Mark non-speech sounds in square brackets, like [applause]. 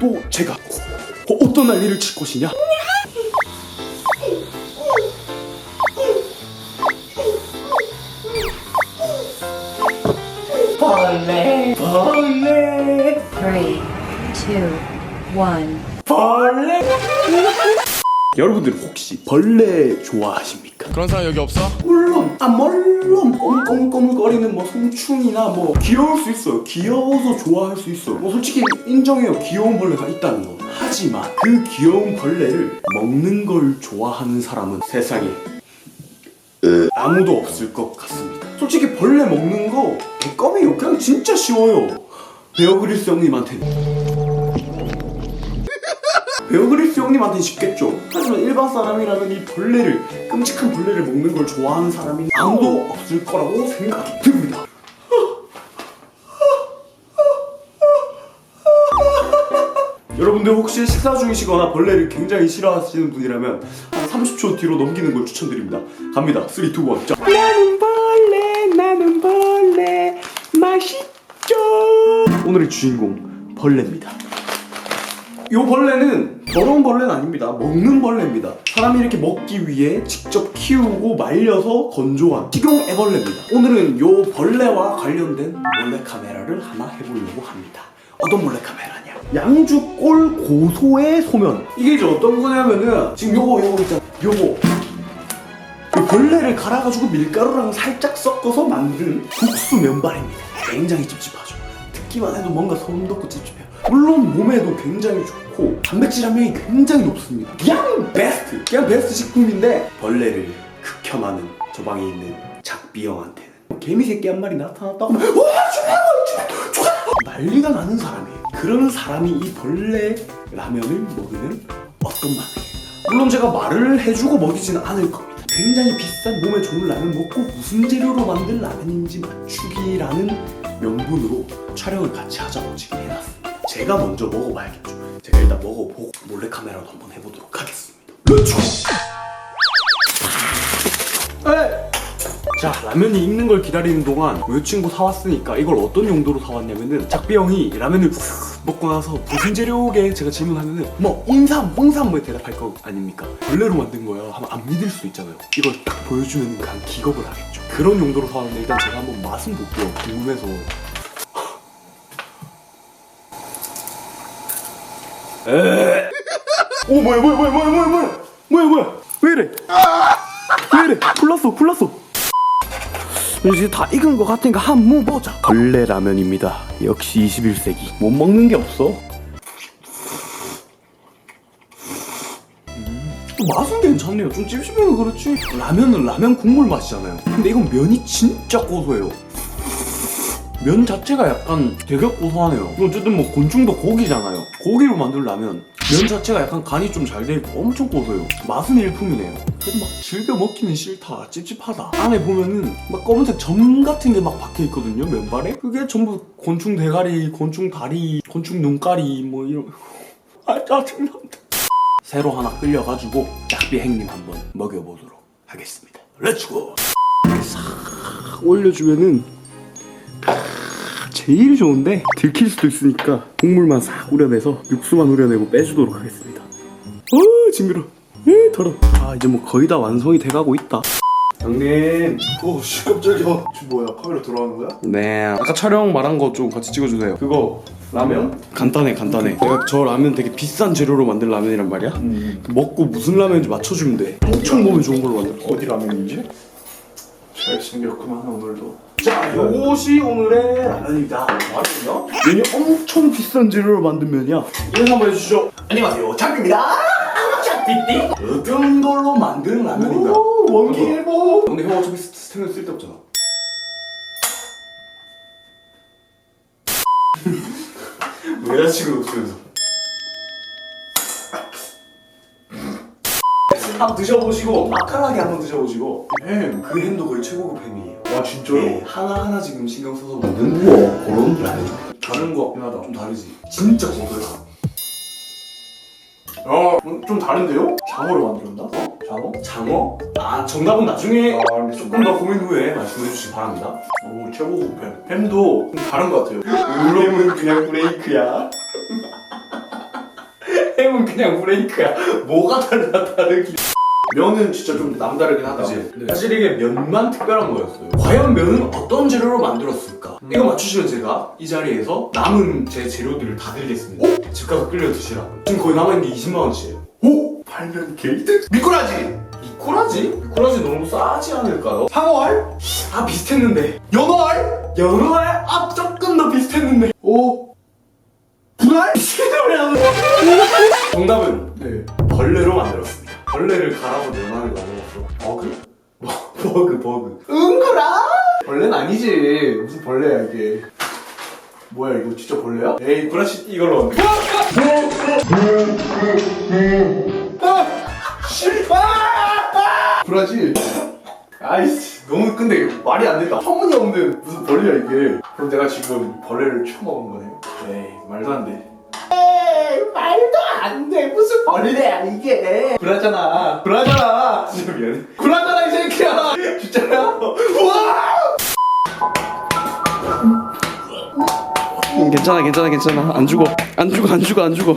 또 제가 어, 어떤 난리를 칠 것이냐? 벌레 벌레 Three, two, one. 벌레 [laughs] 여러분들 혹시 벌레 좋아하십니까? 그런 사람 여기 없어? 물론. 아 물론. 꼬물꼬물거리는 뭐 송충이나 뭐 귀여울 수 있어요. 귀여워서 좋아할 수 있어요. 뭐 솔직히 인정해요. 귀여운 벌레가 있다는 거. 하지만 그 귀여운 벌레를 먹는 걸 좋아하는 사람은 세상에 아무도 없을 것 같습니다. 솔직히 벌레 먹는 거 개껌이에요. 그냥 진짜 쉬워요. 베어그릴스 형님한테는 베어그릴스 형님한테는 쉽겠죠. 하지만 일반 사람이라면 이 벌레를 끔찍한 벌레를 먹는 걸 좋아하는 사람이 아무도 없을 거라고 생각이 듭니다. [laughs] 여러분들 혹시 식사 중이시거나 벌레를 굉장히 싫어하시는 분이라면 한 30초 뒤로 넘기는 걸 추천드립니다. 갑니다. 3, 2, 1. 자. 나는 벌레, 나는 벌레, 맛있죠. 오늘의 주인공 벌레입니다. 이 벌레는 더러운 벌레는 아닙니다. 먹는 벌레입니다. 사람이 이렇게 먹기 위해 직접 키우고 말려서 건조한 식용 애벌레입니다. 오늘은 이 벌레와 관련된 몰래 카메라를 하나 해보려고 합니다. 어떤 몰래 카메라냐? 양주골 고소의 소면. 이게 이제 어떤 거냐면은 지금 요거 요거 있잖아. 요거 이 벌레를 갈아가지고 밀가루랑 살짝 섞어서 만든 국수 면발입니다. 굉장히 찝찝하죠. 듣기만 해도 뭔가 소름 돋고 찝찝해요. 물론 몸에도 굉장히 좋고 단백질 함량이 굉장히 높습니다. 그냥 베스트! 그냥 베스트 식품인데 벌레를 극혐하는 저 방에 있는 작비형한테는 개미 새끼 한 마리 나타났다고 하면 와 죽어 죽어 죽어 난리가 나는 사람이에요. 그런 사람이 이 벌레 라면을 먹으면 어떤 마음이에요? 물론 제가 말을 해주고 먹이지는 않을 겁니다. 굉장히 비싼 몸에 좋은 라면 먹고 무슨 재료로 만든 라면인지 맞추기라는 명분으로 촬영을 같이 하자고 지금 해놨습니다. 제가 먼저 먹어봐야겠죠. 제가 일단 먹어보고 몰래카메라도 한번 해보도록 하겠습니다. 에! 자 라면이 익는 걸 기다리는 동안 여자친구 사왔으니까 이걸 어떤 용도로 사왔냐면은 작비 형이 라면을 먹고 나서 무슨 재료게 제가 질문하면은 뭐 인삼, 홍삼 뭐 대답할 거 아닙니까? 벌레로 만든 거야 하면 안 믿을 수도 있잖아요 이걸 딱 보여주면 그냥 기겁을 하겠죠 그런 용도로 사왔는데 일단 제가 한번 맛은 볼게요 궁금해서 오 뭐야 뭐야 뭐야 뭐야 뭐야 뭐야? 뭐야 뭐야? 왜 이래? 왜 이래? 불났어 불났어. 이제 다 익은 것 같으니까 한번 보자. 벌레 라면입니다. 역시 21세기. 못 먹는 게 없어. 음, 맛은 괜찮네요. 좀 찝찝해서 그렇지. 라면은 라면 국물 맛이잖아요. 근데 이건 면이 진짜 고소해요 면 자체가 약간 되게 고소하네요. 어쨌든 뭐 곤충도 고기잖아요. 고기로 만든 라면. 면 자체가 약간 간이 좀 잘 돼 있고 엄청 고소해요. 맛은 일품이네요. 그래도 막 즐겨 먹기는 싫다. 찝찝하다. 안에 보면은 막 검은색 점 같은 게 막 박혀 있거든요. 면발에. 그게 전부 곤충 대가리, 곤충 다리, 곤충 눈가리 뭐 이런. [laughs] 아 짜증난다. 새로 하나 끌려가지고 짝비 행님 한번 먹여보도록 하겠습니다. 렛츠고. 싹 올려주면은 제일 좋은데 들킬 수도 있으니까 국물만 싹 우려내서 육수만 우려내고 빼주도록 하겠습니다. 어 징그러. 에 더러. 아 이제 뭐 거의 다 완성이 돼가고 있다. 형님. 오씨 깜짝이야 지금 뭐야 카메라 돌아가는 거야? 네. 아까 촬영 말한 거 좀 같이 찍어주세요. 그거 라면? 간단해 간단해. 내가 저 라면 되게 비싼 재료로 만든 라면이란 말이야. 먹고 무슨 라면인지 맞춰주면 돼. 엄청 몸에 좋은 걸로 만들. 어디 라면인지? 잘생겼구만 오늘도 자, 요것이 오늘의 라면입니다. 라면이야? 면이 엄청 비싼 재료로 만든 면이야. 인사 한번 해주시죠. 안녕하세요. 작비띠. 어떤 걸로 만든 라면인가? 원기 일보 근데 형 어차피 스- 스탠드 쓸데없잖아. [laughs] 여자친구 없으면서. 한번 드셔보시고 마카라게 한번 드셔보시고 햄. 그 햄도 거의 최고급 햄이에요. 와 진짜로? 네, 하나하나 지금 신경 써서 만든 우와 그런 라면 다른 거 하다. 좀 다르지 진짜 아, 음, 좀 다른데요? 장어로 만들었나? 어? 장어? 장어? 아 정답은 나중에 아, 알겠습니다. 조금 더 고민 후에 말씀해 주시기 바랍니다 오 최고급 햄 햄도 좀 다른 것 같아요 물론은 그냥 브레이크야 [laughs] 햄은 그냥 브레이크야. 뭐가 달라 다르기? 면은 진짜 좀 남다르긴 하다. 그치? 네. 사실 이게 면만 특별한 거였어요. 과연 면은 어떤 재료로 만들었을까? 이거 맞추시면 제가 이 자리에서 남은 제 재료들을 다 드리겠습니다. 오? 집 가서 끓여 드시라고. 지금 거의 남아있는 게 20만 원치예요. 오! 팔면 게이트? 미꾸라지! 미꾸라지? 미꾸라지 너무 싸지 않을까요? 상어알? 아 비슷했는데. 연어알? 연어알? 아 조금 더 비슷했는데. 오! 분할? 정답은 네. 벌레로 만들었습니다. 벌레를 갈아서 면안에 넣어서 버그? [laughs] 뭐, 버그 버그. 응구라? 벌레는 아니지. 무슨 벌레야, 이게. 뭐야, 이거 진짜 벌레야? 에이 브라시 이걸로 만들. 아! 씨! 아! 아! 브라질. 아이씨, 너무 근데 말이 안 된다. 터무니없는 무슨 벌레야, 이게. 그럼 내가 지금 벌레를 처먹은 거네요? 에이 말도 안 돼. 에이, 말도 안 돼. 무슨 벌레야, 이게. 브라잖아. 브라잖아. 진짜 미안해. 브라잖아, 이 새끼야. 진짜야? 우와! 괜찮아 괜찮아 괜찮아 안 죽어 안 죽어 안 죽어 안 죽어